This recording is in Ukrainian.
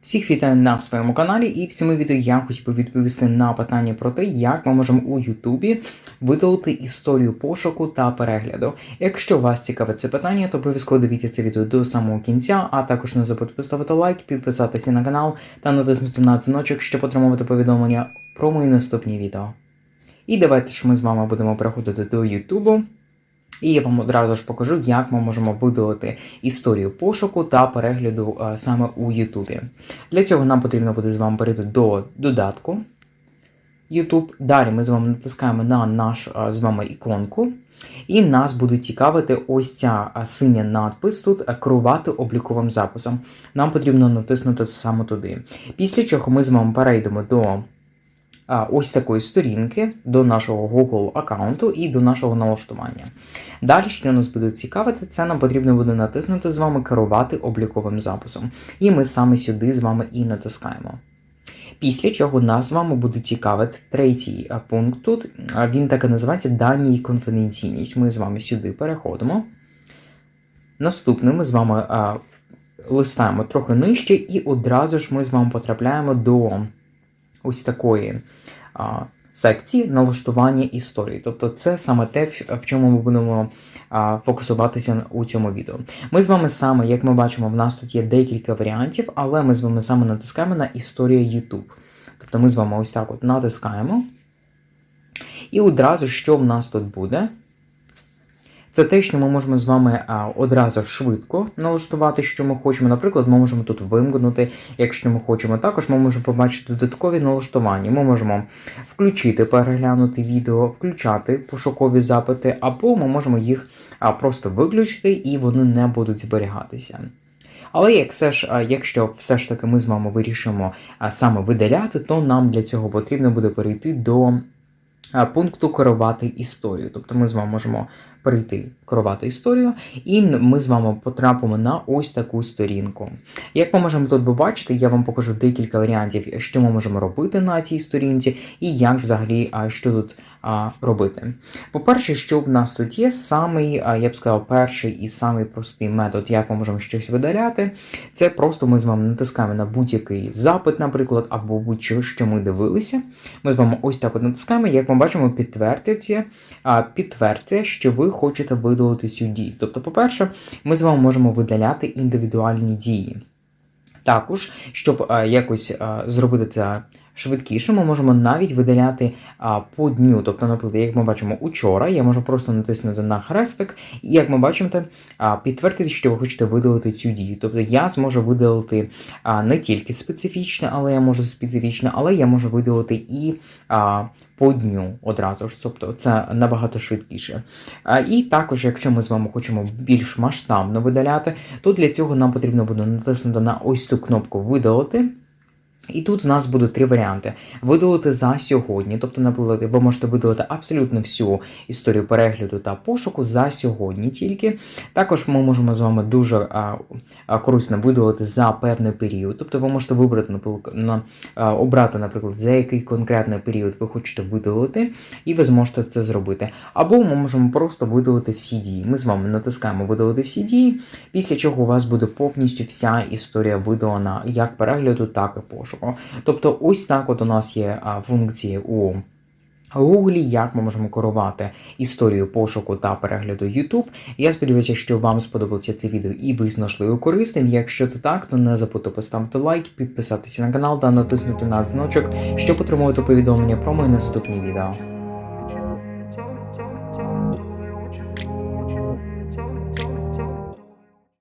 Всіх вітаю на своєму каналі, і в цьому відео я хочу відповісти на питання про те, як ми можемо у Ютубі видалити історію пошуку та перегляду. Якщо вас цікавить це питання, то обов'язково дивіться це відео до самого кінця, а також не забудьте поставити лайк, підписатися на канал та натиснути на дзвіночок, щоб отримувати повідомлення про мої наступні відео. І давайте ж ми з вами будемо переходити до Ютубу. І я вам одразу ж покажу, як ми можемо видалити історію пошуку та перегляду а, саме у Ютубі. Для цього нам потрібно буде з вами перейти до додатку YouTube. Далі ми з вами натискаємо на наш а, з вами іконку, і нас буде цікавити ось ця синя надпис тут керувати обліковим записом. Нам потрібно натиснути саме туди. Після чого ми з вами перейдемо до ось такої сторінки до нашого Google аккаунту і до нашого налаштування. Далі, що нас буде цікавити, це нам потрібно буде натиснути з вами керувати обліковим записом. І ми саме сюди з вами і натискаємо. Після чого нас з вами буде цікавити третій пункт тут. Він так і називається дані і конфіденційність. Ми з вами сюди переходимо. Наступним ми з вами а, листаємо трохи нижче, і одразу ж ми з вами потрапляємо до ось такої а, секції налаштування історії. Тобто це саме те, в чому ми будемо а, фокусуватися у цьому відео. Ми з вами саме, як ми бачимо, в нас тут є декілька варіантів, але ми з вами саме натискаємо на історію YouTube. Тобто ми з вами ось так от натискаємо. І одразу, що в нас тут буде? Це те, що ми можемо з вами одразу швидко налаштувати, що ми хочемо. Наприклад, ми можемо тут вимкнути, якщо ми хочемо. Також ми можемо побачити додаткові налаштування. Ми можемо включити, переглянути відео, включати пошукові запити, або ми можемо їх просто виключити і вони не будуть зберігатися. Але як все ж, якщо все ж таки ми з вами вирішимо саме видаляти, то нам для цього потрібно буде перейти до пункту керувати історію. Тобто ми з вами можемо перейти керувати історію, і ми з вами потрапимо на ось таку сторінку. Як ми можемо тут побачити, я вам покажу декілька варіантів, що ми можемо робити на цій сторінці, і як взагалі що тут робити. По-перше, що в нас тут є, самий, я б сказав, перший і самий простий метод, як ми можемо щось видаляти, це просто ми з вами натискаємо на будь-який запит, наприклад, або будь-що, що ми дивилися. Ми з вами ось так от натискаємо, як ми бачимо, підтвердити, підтвердьте, що ви хочете видалити цю дію. Тобто, по-перше, ми з вами можемо видаляти індивідуальні дії. Також, щоб якось зробити це швидкіше, ми можемо навіть видаляти а, по дню. Тобто, наприклад, як ми бачимо учора, я можу просто натиснути на хрестик, і як ми бачимо, а, підтвердити, що ви хочете видалити цю дію. Тобто я зможу видалити а, не тільки специфічне, але я можу специфічне, але я можу видалити і а, по дню одразу ж. Тобто це набагато швидкіше. А, і також, якщо ми з вами хочемо більш масштабно видаляти, то для цього нам потрібно буде натиснути на ось цю кнопку Видалити. І тут з нас будуть три варіанти: видалити за сьогодні, тобто, наприклад, ви можете видалити абсолютно всю історію перегляду та пошуку за сьогодні тільки. Також ми можемо з вами дуже а, а, корисно видалити за певний період. Тобто ви можете вибрати, на, а, обрати, наприклад, за який конкретний період ви хочете видалити, і ви зможете це зробити. Або ми можемо просто видалити всі дії. Ми з вами натискаємо видалити всі дії, після чого у вас буде повністю вся історія видалена як перегляду, так і пошуку. Тобто, ось так от у нас є функції у Гуглі, як ми можемо керувати історією пошуку та перегляду YouTube. Я сподіваюся, що вам сподобалося це відео і ви знайшли його корисним. Якщо це так, то не забудьте поставити лайк, підписатися на канал та натиснути на дзвіночок, щоб отримувати повідомлення про мої наступні відео.